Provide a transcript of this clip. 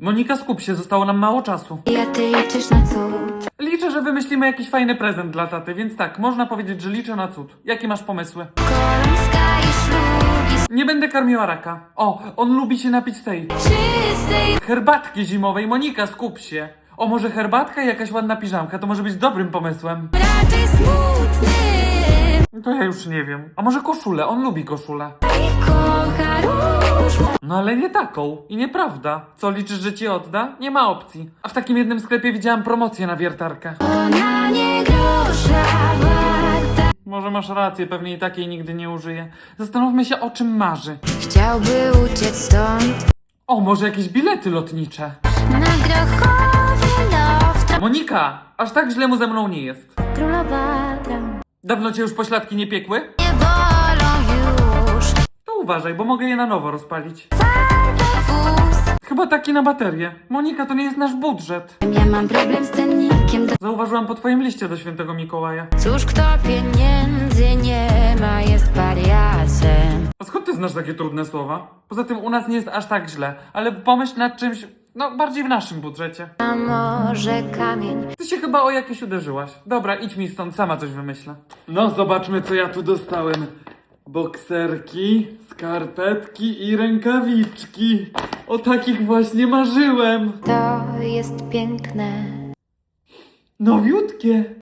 Monika, skup się, zostało nam mało czasu. Ja ty liczysz na cud Liczę, że wymyślimy jakiś fajny prezent dla taty, więc tak, można powiedzieć, że liczę na cud. Jakie masz pomysły? Kolanska i szlugi Nie będę karmiła raka. O, on lubi się napić tej Czystej herbatki zimowej. Monika, skup się. O, może herbatka i jakaś ładna piżamka, to może być dobrym pomysłem. raczej smutny To ja już nie wiem. A może koszulę? On lubi koszulę. I kocha No ale nie taką. I nieprawda. Co, liczysz, że ci odda? Nie ma opcji. A w takim jednym sklepie widziałam promocję na wiertarkę. Ona nie grosza warta Może masz rację, pewnie i takiej nigdy nie użyję. Zastanówmy się, o czym marzy. Chciałby uciec stąd O, może jakieś bilety lotnicze. Na grochowie loft Monika, aż tak źle mu ze mną nie jest. Królowa dram Dawno cię już pośladki nie piekły? Uważaj, bo mogę je na nowo rozpalić. Chyba taki na baterię. Monika, to nie jest nasz budżet. Ja mam problem z cennikiem do... Zauważyłam po twoim liście do świętego Mikołaja. Cóż kto pieniędzy nie ma jest pariasem A skąd ty znasz takie trudne słowa? Poza tym u nas nie jest aż tak źle, ale pomyśl nad czymś, no bardziej w naszym budżecie. A może kamień Ty się chyba o jakieś uderzyłaś. Dobra, idź mi stąd, sama coś wymyślę. No, zobaczmy co ja tu dostałem. Bokserki, skarpetki i rękawiczki. O takich właśnie marzyłem. To jest piękne Nowiutkie.